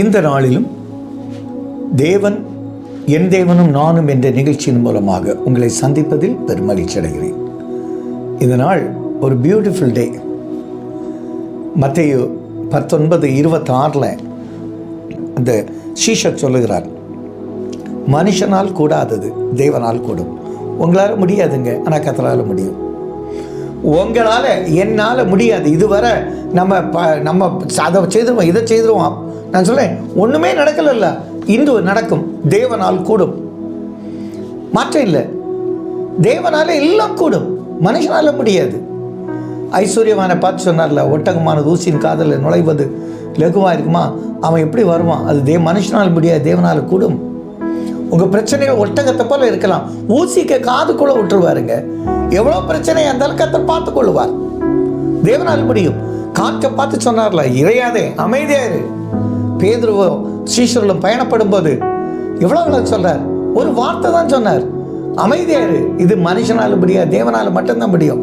இந்த நாளிலும் தேவன் என் தேவனும் நானும் என்ற நிகழ்ச்சியின் மூலமாக உங்களை சந்திப்பதில் பெருமகிழ்ச்சி அடைகிறேன். இந்த நாள் ஒரு பியூட்டிஃபுல் டே மற்றையோ பத்தொன்பது இருபத்தாறில் அந்த சீஷர் சொல்லுகிறார் மனுஷனால் கூடாதது தேவனால் கூடும். உங்களால் முடியாதுங்க ஆனால் கத்தரால் முடியும். உங்களால் என்னால் முடியாது. இதுவரை நம்ம ப நம்ம அதை செய்திருவோம் இதை செய்திருவோம். நான் சொல்லேன் ஒன்றுமே நடக்கலைல்ல. இன்று நடக்கும். தேவனால் கூடும். மாற்றம் இல்லை. தேவனால எல்லாம் கூடும். மனுஷனால முடியாது. ஐஸ்வர்யமான பார்த்து சொன்னார்ல ஒட்டகமான ஊசியின் காதலில் நுழைவது லகுவாக இருக்குமா? அவன் எப்படி வருவான்? அது தே மனுஷனால் முடியாது தேவனால் கூடும். உங்கள் பிரச்சனைகள் ஒட்டகத்தை போல இருக்கலாம். ஊசிக்க காதுக்குள்ளே விட்டுருவாருங்க. எவ்வளோ பிரச்சனையாக இருந்தாலும் கத்தர் பார்த்து கொள்வார் தேவனால் முடியும். காற்றை பார்த்து சொன்னார்ல இறையாதே அமைதியாரு பேதுருவோ ஸ்ரீஸ்வரலும் பயணப்படும் போது எவ்வளோ சொல்றார். ஒரு வார்த்தை தான் சொன்னார். அமைதியாரு இது மனுஷனால் முடியாது தேவனால் மட்டும்தான் முடியும்.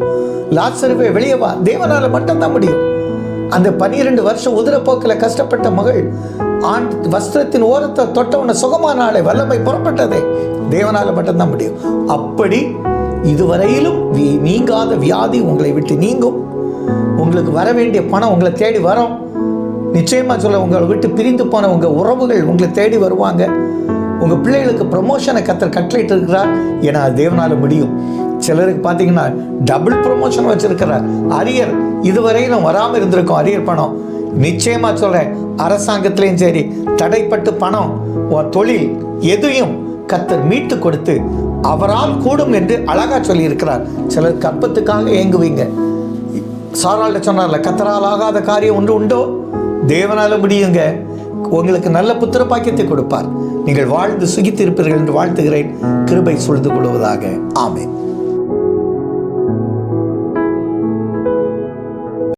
லாஸ்டருவே வெளியே வா. தேவனால் மட்டும்தான் முடியும். அந்த பனிரெண்டு வருஷம் உதிரப்போக்கில் கஷ்டப்பட்ட மகள் ஆண் வஸ்திரத்தின் ஓரத்தை தொட்டவன சுகமானாலே வல்லமை புறப்பட்டதே. தேவனால் மட்டும்தான் முடியும். அப்படி இதுவரையிலும் நீங்காத வியாதி உங்களை விட்டு நீங்கும். உங்களுக்கு வர வேண்டிய பணம் உங்களை தேடி வரும். நிச்சயமாக சொல்ல உங்களை விட்டு பிரிந்து போன உங்கள் உறவுகள் உங்களை தேடி வருவாங்க. உங்கள் பிள்ளைகளுக்கு ப்ரமோஷனை கத்தர் கட்டளையிட்டு இருக்கிறார் ஏன்னா அது தேவனால முடியும். சிலருக்கு பார்த்தீங்கன்னா டபுள் ப்ரமோஷன் வச்சுருக்கிறார். அரியர் இதுவரையிலும் வராமல் இருந்திருக்கும் அரியர் பணம். நிச்சயமாக சொல்கிறேன் அரசாங்கத்திலையும் சரி தடைப்பட்டு பணம் தொழில் எதையும் கத்தர் மீட்டு கொடுத்து அவரால் கூடும் என்று அழகா சொல்லியிருக்கிறார். சிலர் கற்பத்துக்காக ஏங்குவீங்க. சாராள்கிட்ட சொன்னார்ல கத்தரால் ஆகாத காரியம் ஒன்று உண்டோ? தேவனால முடியுங்க. உங்களுக்கு நல்ல புத்திர பாக்கியத்தை கொடுப்பார். நீங்கள் வாழ்ந்து சுகித்திருப்பீர்கள் என்று வாழ்த்துகிறேன். கிருபை சுழ்ந்து கொள்வதாக ஆமேன்.